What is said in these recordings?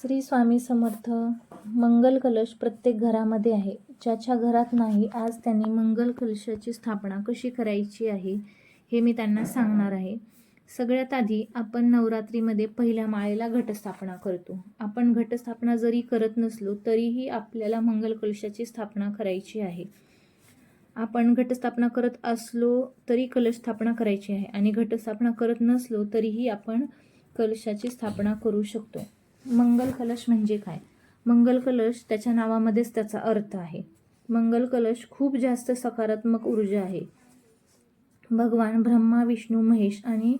श्री स्वामी समर्थ मंगल कलश प्रत्येक घरामध्ये आहे. ज्याच्या घरात नाही आज त्यांनी मंगल कलशाची स्थापना कशी करायची आहे हे मी त्यांना सांगणार आहे. सगळ्यात आधी आपण नवरात्रीमध्ये पहिल्या माळेला घटस्थापना करतो. आपण घटस्थापना जरी करत नसलो तरीही आपल्याला मंगल कलशाची स्थापना करायची आहे. आपण घटस्थापना करत असलो तरी कलश स्थापना करायची आहे. आणि घटस्थापना करत नसलो तरीही आपण कलशाची स्थापना करू शकतो. मंगल कलश म्हणजे काय? मंगल कलश त्याच्या नावामध्येच त्याचा अर्थ आहे. मंगल कलश खूप जास्त सकारात्मक ऊर्जा आहे. भगवान ब्रह्मा विष्णू महेश आणि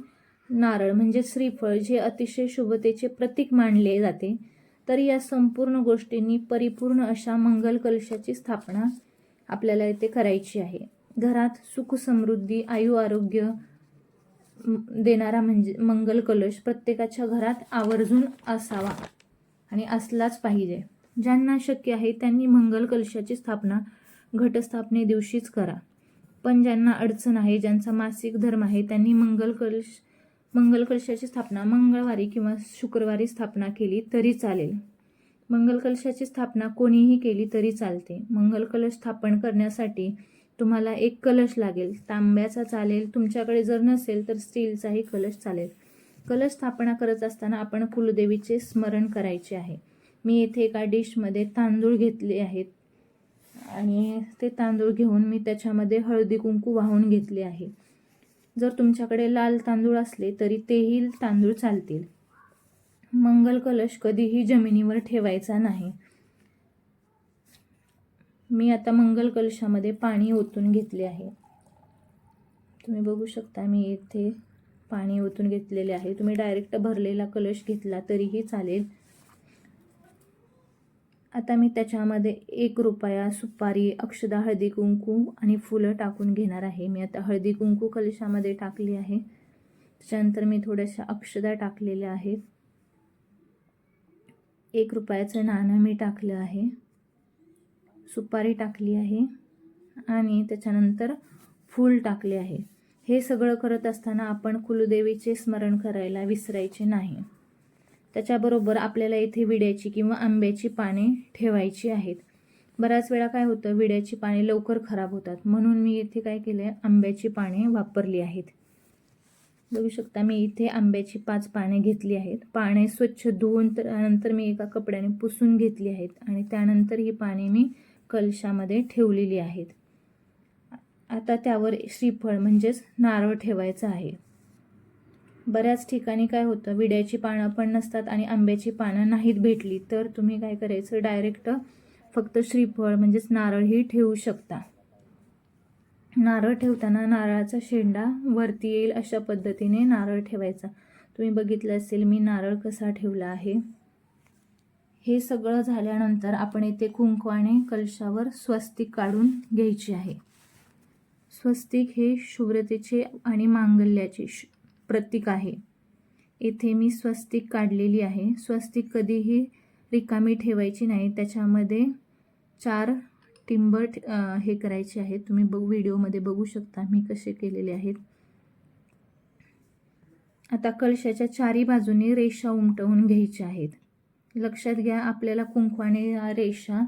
नारळ म्हणजे श्रीफळ जे अतिशय शुभतेचे प्रतीक मानले जाते. तर या संपूर्ण गोष्टींनी परिपूर्ण अशा मंगल कलशाची स्थापना आपल्याला इथे करायची आहे. घरात सुख समृद्धी आयु आरोग्य देणारा म्हणजे मंगल कलश प्रत्येकाच्या घरात आवर्जून असावा आणि असलाच पाहिजे. ज्यांना शक्य आहे त्यांनी मंगल कलशाची स्थापना घटस्थापने दिवशीच करा. पण ज्यांना अडचण आहे ज्यांचा मासिक धर्म आहे त्यांनी मंगल कलश मंगल कलशाची स्थापना मंगळवारी किंवा शुक्रवारी स्थापना केली तरी चालेल. मंगल कलशाची स्थापना कोणीही केली तरी चालते. मंगल कलश स्थापन करण्यासाठी तुम्हाला एक कलश लागेल. तांब्याचा चालेल तुमच्याकडे जर नसेल तर स्टीलचाही कलश चालेल. कलश स्थापना करत असताना आपण कुलदेवीचे स्मरण करायचे आहे. मी येथे एका डिशमध्ये तांदूळ घेतले आहेत. आणि ते तांदूळ घेऊन मी त्याच्यामध्ये हळदी कुंकू वाहून घेतले आहे. जर तुमच्याकडे लाल तांदूळ असले तरी तेही तांदूळ चालतील. मंगल कलश कधीही जमिनीवर ठेवायचा नाही. मी आता मंगल कलशामध्ये पाणी ओतून घेतले आहे. तुम्ही बघू शकता मी येथे पाणी ओतून घेतलेले आहे. तुम्ही डायरेक्ट भरलेला कलश घेतला तरीही चालेल. आता मी त्याच्यामध्ये एक रुपया सुपारी अक्षदा हळदी कुंकू आणि फुलं टाकून घेणार आहे. मी आता हळदी कुंकू कलशामध्ये टाकली आहे. त्याच्यानंतर मी थोड्याशा अक्षदा टाकलेल्या आहेत. एक रुपयाचं नाणं मी टाकलं आहे. सुपारी टाकली आहे आणि त्याच्यानंतर फूल टाकले आहे. हे सगळं करत असताना आपण कुलदेवीचे स्मरण करायला विसरायचे नाही. त्याच्याबरोबर आपल्याला इथे विड्याची किंवा आंब्याची पाने ठेवायची आहेत. बऱ्याच वेळा काय होतं विड्याची पाने लवकर खराब होतात. म्हणून मी इथे काय केलं आहे आंब्याची पाने वापरली आहेत. बघू शकता मी इथे आंब्याची पाच पाने घेतली आहेत. पाने स्वच्छ धुवून तर नंतर मी एका कपड्याने पुसून घेतली आहेत आणि त्यानंतर ही पाने मी कलशामध्ये ठेवलेली आहेत. आता त्यावर श्रीफळ म्हणजेच नारळ ठेवायचं आहे. बऱ्याच ठिकाणी काय होतं विड्याची पानं पण नसतात आणि आंब्याची पानं नाहीत भेटली तर तुम्ही काय करायचं डायरेक्ट फक्त श्रीफळ म्हणजेच नारळही ठेवू शकता. नारळ ठेवताना नारळाचा शेंडा वरती येईल अशा पद्धतीने नारळ ठेवायचा. तुम्ही बघितलं असेल मी नारळ कसा ठेवला आहे. हे सगळं झाल्यानंतर आपण इथे कुंकवाने कलशावर स्वस्तिक काढून घ्यायची आहे. स्वस्तिक हे शुभ्रतेचे आणि मांगल्याचे श- प्रतीक आहे. येथे मी स्वस्तिक काढलेली आहे. स्वस्तिक कधीही रिकामी ठेवायची नाही. त्याच्यामध्ये चार टिंब हे करायचे आहेत. तुम्ही बघ व्हिडिओमध्ये बघू शकता मी कसे केलेले आहेत. आता कलशाच्या चारी बाजूने रेषा उमटवून घ्यायच्या आहेत. लक्षात घ्या आपल्याला कुंकवाने या रेषा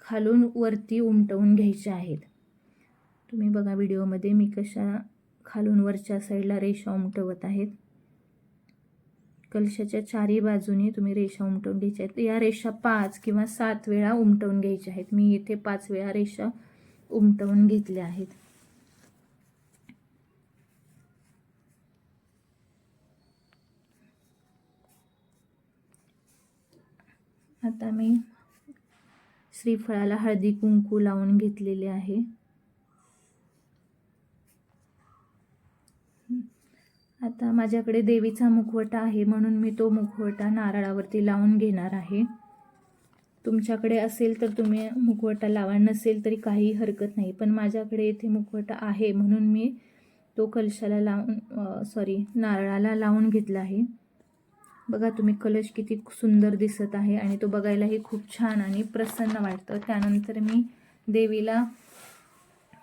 खालून वरती उमटवून घ्यायच्या आहेत. तुम्ही बघा व्हिडिओमध्ये मी कशा खालून वरच्या साईडला रेषा उमटवत आहेत. कलशाच्या चारी बाजूनी तुम्ही रेषा उमटवून घ्यायच्या आहेत. या रेषा पाच किंवा सात वेळा उमटवून घ्यायच्या आहेत. मी इथे पाच वेळा रेषा उमटवून घेतल्या आहेत. आता मी श्रीफळाला हळदी कुंकू लावून घेतलेले आहे. आता माझ्याकडे देवीचा मुखवटा आहे म्हणून मी तो मुखवटा नारळावरती लावून घेणार आहे. तुमच्याकडे असेल तर तुम्ही मुखवटा लावा नसेल तरी काही हरकत नाही. पण माझ्याकडे इथे मुखवटा आहे म्हणून मी तो कलशाला लावून सॉरी नारळाला लावून घेतला आहे. बघा तुम्ही कलश किती सुंदर दिसत आहे आणि तो बघायलाही खूप छान आणि प्रसन्न वाटतं. त्यानंतर मी देवीला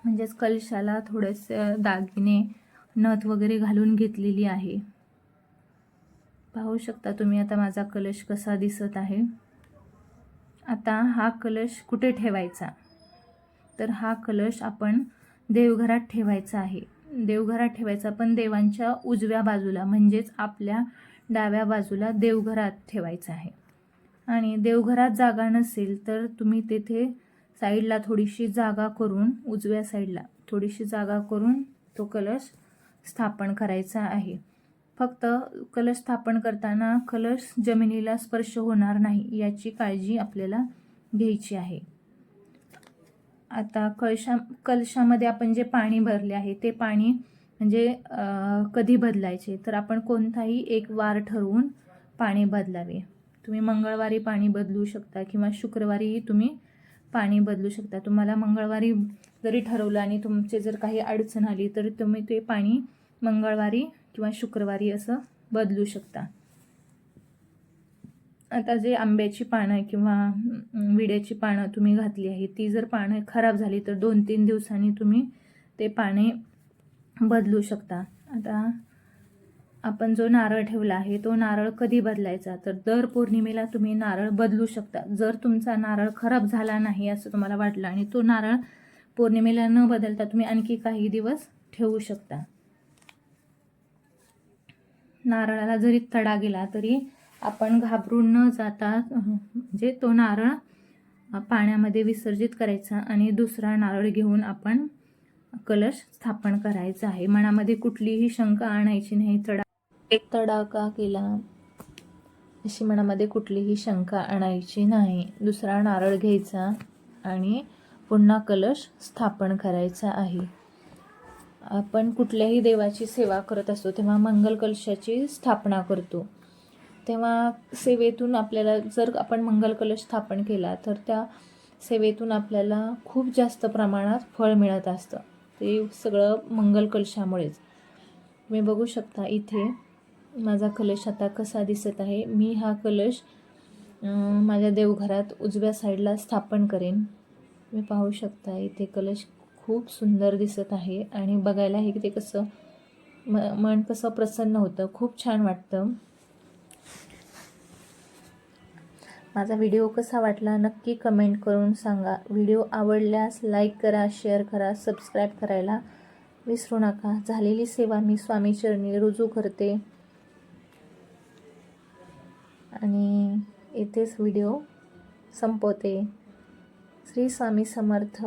म्हणजेच कलशाला थोडेसे दागिने नथ वगैरे घालून घेतलेली आहे. पाहू शकता तुम्ही आता माझा कलश कसा दिसत आहे. आता हा कलश कुठे ठेवायचा? तर हा कलश आपण देवघरात ठेवायचा आहे. देवघरात ठेवायचा पण देवांच्या उजव्या बाजूला म्हणजेच आपल्या डाव्या बाजूला देवघरात ठेवायचं आहे. आणि देवघरात जागा नसेल तर तुम्ही तेथे साईडला थोडीशी जागा करून उजव्या साईडला थोडीशी जागा करून तो कलश स्थापन करायचा आहे. फक्त कलश स्थापन करताना कलश जमिनीला स्पर्श होणार नाही याची काळजी आपल्याला घ्यायची आहे. आता कळशा कलशामध्ये आपण जे पाणी भरले आहे ते पाणी म्हणजे कधी बदलायचे? तर आपण कोणताही एक वार ठरवून पाणी बदलावे. तुम्ही मंगळवारी पाणी बदलू शकता किंवा शुक्रवारीही तुम्ही पाणी बदलू शकता. तुम्हाला मंगळवारी जरी ठरवलं आणि तुमचे जर काही अडचण आली तर तुम्ही ते पाणी मंगळवारी किंवा शुक्रवारी असं बदलू शकता. आता जे आंब्याची पानं किंवा विड्याची पानं तुम्ही घातली आहे ती जर पानं खराब झाली तर दोन तीन दिवसांनी तुम्ही ते पाने बदलू शकता. आता आपण जो नारळ ठेवला आहे तो नारळ कधी बदलायचा? तर दर पौर्णिमेला तुम्ही नारळ बदलू शकता. जर तुमचा नारळ खराब झाला नाही असं तुम्हाला वाटलं आणि तो नारळ पौर्णिमेला न बदलता तुम्ही आणखी काही दिवस ठेवू शकता. नारळाला जरी तडा गेला तरी आपण घाबरून न जाता म्हणजे तो नारळ पाण्यामध्ये विसर्जित करायचा आणि दुसरा नारळ घेऊन आपण कलश स्थापन करायचा आहे. मनामध्ये कुठलीही शंका आणायची नाही. तडा एक तडाका केला. अशी मनामध्ये कुठलीही शंका आणायची नाही. दुसरा नारळ घ्यायचा आणि पुन्हा कलश स्थापन करायचा आहे. आपण कुठल्याही देवाची सेवा करत असतो तेव्हा मंगल कलशाची स्थापना करतो. तेव्हा सेवेतून आपल्याला जर आपण मंगल कलश स्थापन केला तर त्या सेवेतून आपल्याला खूप जास्त प्रमाणात फळ मिळत असतं. ते सगळं मंगल कलशामुळेच तुम्ही बघू शकता इथे माझा कलश आता कसा दिसत आहे. मी हा कलश माझ्या देवघरात उजव्या साईडला स्थापन करेन. तुम्ही पाहू शकता इथे कलश खूप सुंदर दिसत आहे आणि बघायला हे की ते कसं म मन कसं प्रसन्न होतं खूप छान वाटतं. माझा व्हिडिओ कसा वाटला नक्की कमेंट करून सांगा. व्हिडिओ आवडल्यास लाईक करा शेअर करा सबस्क्राईब करायला विसरू नका. झालेली सेवा मी स्वामीचरणी रुजू करते. आणि येथेच व्हिडिओ संपवते. श्री स्वामी समर्थ.